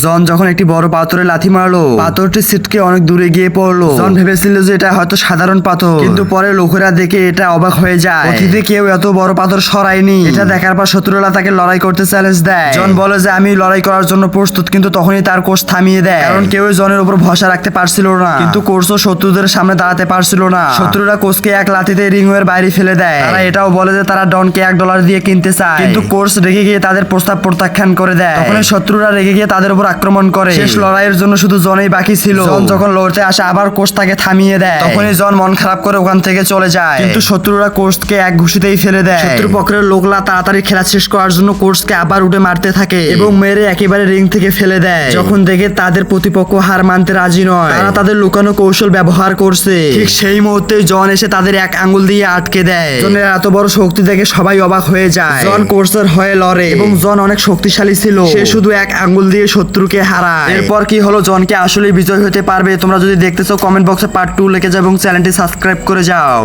জন যখন একটি বড় পাথরে লাথি মারলো পাথরটি সিটকে অনেক দূরে গিয়ে পড়ল। জন ভেবেছিল যে এটা হয়তো সাধারণ পাথর। কিন্তু পরে লোকেরা দেখে এটা অবাক হয়ে যায়। অতীতে কেউ এত বড় পাথর সরায়নি। এটা দেখার পর শত্রুরা তাকে লড়াই করতে চ্যালেঞ্জ দেয়। জন বলে যে, আমি লড়াই করার জন্য প্রস্তুত, কিন্তু তখনই তার কোর্স থামিয়ে দেয়। কারণ কেউ জনের উপর ভরসা রাখতে পারছিল না। কিন্তু কোর্সও শত্রুদের সামনে দাঁড়াতে পারছিল না। শত্রুরা কোচকে এক লাথিতে রিং এর বাইরে ফেলে দেয়। তারা এটাও বলে যে, তারা ডনকে এক ডলার দিয়ে কিনতে চায়। কিন্তু কোর্স রেগে গিয়ে তাদের প্রস্তাব প্রত্যাখ্যান করে দেয়। তখন শত্রুরা রেগে গিয়ে তাদের উপর আক্রমণ করে। শেষ লড়াইয়ের জন্য শুধু জনেই বাকি ছিল। জন যখন লড়তে আসে আবার কোচ তাকে থামিয়ে দেয়। তখনই জন মন খারাপ করে ওখান থেকে চলে যায়। কিন্তু শত্রুরা কোর্সকে এক ঘুষিতেই ফেলে দেয়। শত্রু পক্ষের লোকলা তাড়াতাড়ি খেলা শেষ করার জন্য কোর্সকে আবার উঠে মারতে থাকে। এবং মেরে একেবারে রিং থেকে ফেলে দেয়। যখন দেখে তাদের প্রতিপক্ষ হার মানতে রাজি নয় তারা তাদের লুকানো কৌশল ব্যবহার করছে। ঠিক সেই মুহূর্তে জন এসে তাদের এক আঙ্গুল দিয়ে আটকে দেয়। জনের এত বড় শক্তি দেখে সবাই অবাক হয়ে যায়। জন কোর্সের হয়ে লড়ে। এবং জন অনেক শক্তিশালী ছিল। সে শুধু এক আঙ্গুল দিয়ে শত্রুকে হারায়। এরপর কি হলো? জনকে আসলে বিজয় হতে পারবে? তোমরা যদি দেখতেছো কমেন্ট বক্সে পার্ট টু লিখে যাও এবং চ্যানেলটি সাবস্ক্রাইব করে যাও।